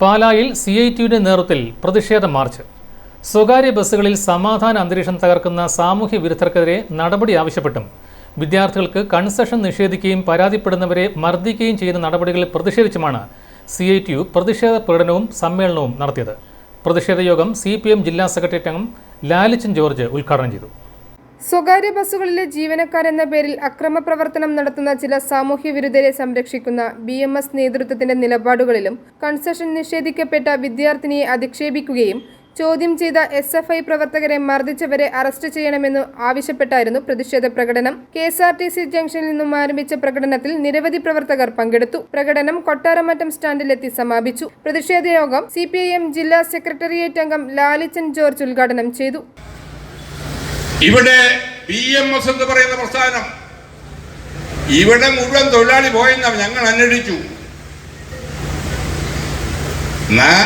പാലായിൽ C I ടിയുടെ നേതൃത്വത്തിൽ പ്രതിഷേധ മാർച്ച്. സ്വകാര്യ ബസ്സുകളിൽ സമാധാന അന്തരീക്ഷം തകർക്കുന്ന സാമൂഹ്യ വിരുദ്ധർക്കെതിരെ നടപടി ആവശ്യപ്പെട്ടും. വിദ്യാർത്ഥികൾക്ക് കൺസെഷൻ നിഷേധിക്കുകയും പരാതിപ്പെടുന്നവരെ മർദ്ദിക്കുകയും ചെയ്യുന്ന നടപടികളിൽ പ്രതിഷേധിച്ചുമാണ് സി ഐ ടി യു പ്രതിഷേധ പ്രകടനവും സമ്മേളനവും നടത്തിയത്. പ്രതിഷേധ യോഗം സി പി എം ജില്ലാ സെക്രട്ടേറിയറ്റ് അംഗം ലാലിച്ചൻ ജോർജ് ഉദ്ഘാടനം ചെയ്തു. സ്വകാര്യ ബസ്സുകളിലെ ജീവനക്കാരെന്ന പേരിൽ അക്രമ പ്രവർത്തനം നടത്തുന്ന ചില സാമൂഹ്യ വിരുദ്ധരെ സംരക്ഷിക്കുന്ന ബി എം എസ് നേതൃത്വത്തിന്റെ നിലപാടുകളിലും കൺസെഷൻ നിഷേധിക്കപ്പെട്ട വിദ്യാർത്ഥിനിയെ അധിക്ഷേപിക്കുകയും ചോദ്യം ചെയ്ത എസ് എഫ് ഐ പ്രവർത്തകരെ മർദ്ദിച്ചവരെ അറസ്റ്റ് ചെയ്യണമെന്ന് ആവശ്യപ്പെട്ടായിരുന്നു പ്രതിഷേധ പ്രകടനം. K S R T C ജംഗ്ഷനിൽ നിന്നും ആരംഭിച്ച പ്രകടനത്തിൽ നിരവധി പ്രവർത്തകർ പങ്കെടുത്തു. പ്രകടനം കൊട്ടാരമറ്റം സ്റ്റാൻഡിലെത്തി സമാപിച്ചു. പ്രതിഷേധ യോഗം സി ജില്ലാ സെക്രട്ടേറിയറ്റ് അംഗം ലാലിച്ചൻ ജോർജ് ഉദ്ഘാടനം ചെയ്തു. ഇവിടെ ബി എം എസ് എന്ന് പറയുന്ന പ്രസ്ഥാനം. ഇവിടെ മുഴുവൻ തൊഴിലാളി പോയെന്ന ഞങ്ങൾ അന്വേഷിച്ചു.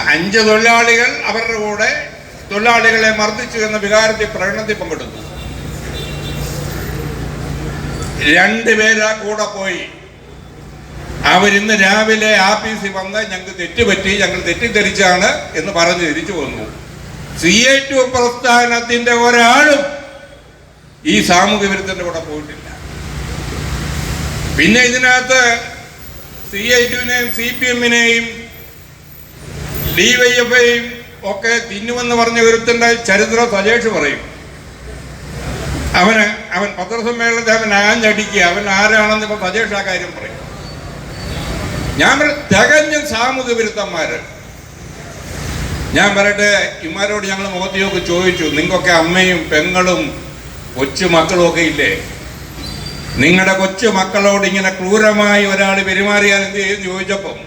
അഞ്ച് തൊഴിലാളികൾ അവരുടെ കൂടെ തൊഴിലാളികളെ മർദ്ദിച്ചു എന്ന വികാരത്തിൽ പ്രകടനത്തിൽ പങ്കെടുത്തു. രണ്ടുപേരാ കൂടെ പോയി. അവരിന്ന് രാവിലെ ആഫീസിൽ വന്ന് ഞങ്ങൾക്ക് തെറ്റുപറ്റി ഞങ്ങൾ തെറ്റിദ്ധരിച്ചാണ് എന്ന് പറഞ്ഞ് തിരിച്ചു വന്നു. സി എ ടു പ്രസ്ഥാനത്തിന്റെ ഒരാളും ഈ സാമൂഹ്യ വിരുദ്ധന്റെ കൂടെ പോയിട്ടില്ല. പിന്നെ ഇതിനകത്ത് സി ഐ ടുവിനെയും സി പി എമ്മിനെയും ഡി എഫ് ഐയും ഒക്കെ തിന്നുമെന്ന് പറഞ്ഞ ഒരുത്തന്റെ ചരിത്ര സജേഷ് പറയും. അവന് അവൻ പത്രസമ്മേളനത്തെ അവൻ ആഞ്ഞടിക്കുക അവൻ ആരാണെന്ന് ഇപ്പൊ സജേഷ് ആ കാര്യം പറയും. ഞാൻ തികഞ്ഞ സാമൂഹ്യ വിരുദ്ധന്മാര് ഞാൻ പറയട്ടെ ഇമാരോട് ഞങ്ങൾ മുഖത്തിയൊക്കെ ചോദിച്ചു നിങ്ങൾക്കൊക്കെ അമ്മയും പെങ്ങളും കൊച്ചു മക്കളും ഒക്കെ ഇല്ലേ? നിങ്ങളുടെ കൊച്ചു മക്കളോട് ഇങ്ങനെ ക്രൂരമായി ഒരാൾ പെരുമാറിയാൽ എന്ത് ചെയ്യും ചോദിച്ചപ്പം?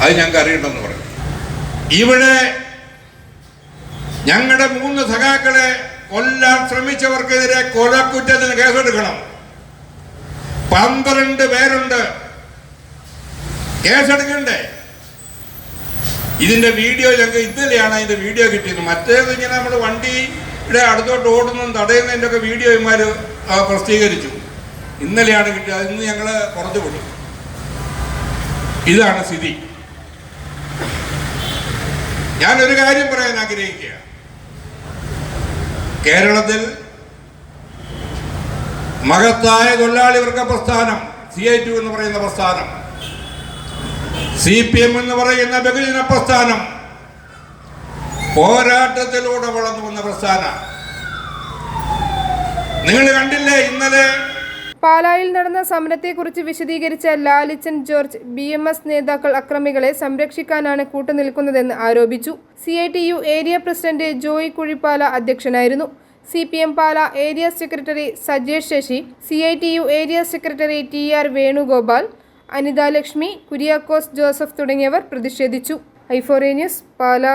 അത് ഞങ്ങൾക്ക് അറിയണ്ടെന്ന് പറഞ്ഞു. ഇവിടെ ഞങ്ങളുടെ മൂന്ന് സഖാക്കളെ കൊല്ലാൻ ശ്രമിച്ചവർക്കെതിരെ കൊലക്കുറ്റത്തിന് കേസെടുക്കണം. പന്ത്രണ്ട് പേരുണ്ട്. കേസെടുക്കണ്ടേ? ഇതിന്റെ വീഡിയോ ഞങ്ങൾക്ക് ഇന്നലെയാണ് അതിന്റെ വീഡിയോ കിട്ടിയത്. മറ്റേത് ഇങ്ങനെ നമ്മൾ വണ്ടിയുടെ അടുത്തോട്ട് ഓടുന്നതും തടയുന്നതിന്റെ ഒക്കെ വീഡിയോ ഇമാർ പ്രസിദ്ധീകരിച്ചു. ഇന്നലെയാണ് കിട്ടിയത്. അതിന്ന് ഞങ്ങൾ കുറച്ചു വിട്ടു. ഇതാണ് സ്ഥിതി. ഞാനൊരു കാര്യം പറയാൻ ആഗ്രഹിക്കുക കേരളത്തിൽ മഹത്തായ തൊഴിലാളി വർഗ പ്രസ്ഥാനം സി ഐ ടു എന്ന് പറയുന്ന പ്രസ്ഥാനം സി പി എം എന്ന് പറയുന്ന ബഹുജന പ്രസ്ഥാനം പോരാട്ടത്തിലൂടെ വളർന്നു വന്ന പ്രസ്ഥാന. നിങ്ങൾ കണ്ടില്ലേ ഇന്നലെ? പാലായിൽ നടന്ന സമരത്തെക്കുറിച്ച് വിശദീകരിച്ച Lalichan George B M S നേതാക്കൾ അക്രമികളെ സംരക്ഷിക്കാനാണ് കൂട്ടുനിൽക്കുന്നതെന്ന് ആരോപിച്ചു. C I T U area president Joy Kuzhippala അധ്യക്ഷനായിരുന്നു. C P M Pala area secretary Sajesh Sasi C I T U area secretary T R Venugopal Anithalakshmi Kuriakose Joseph തുടങ്ങിയവർ പ്രതിഷേധിച്ചു. ഐഫോറേനിയസ് പാല.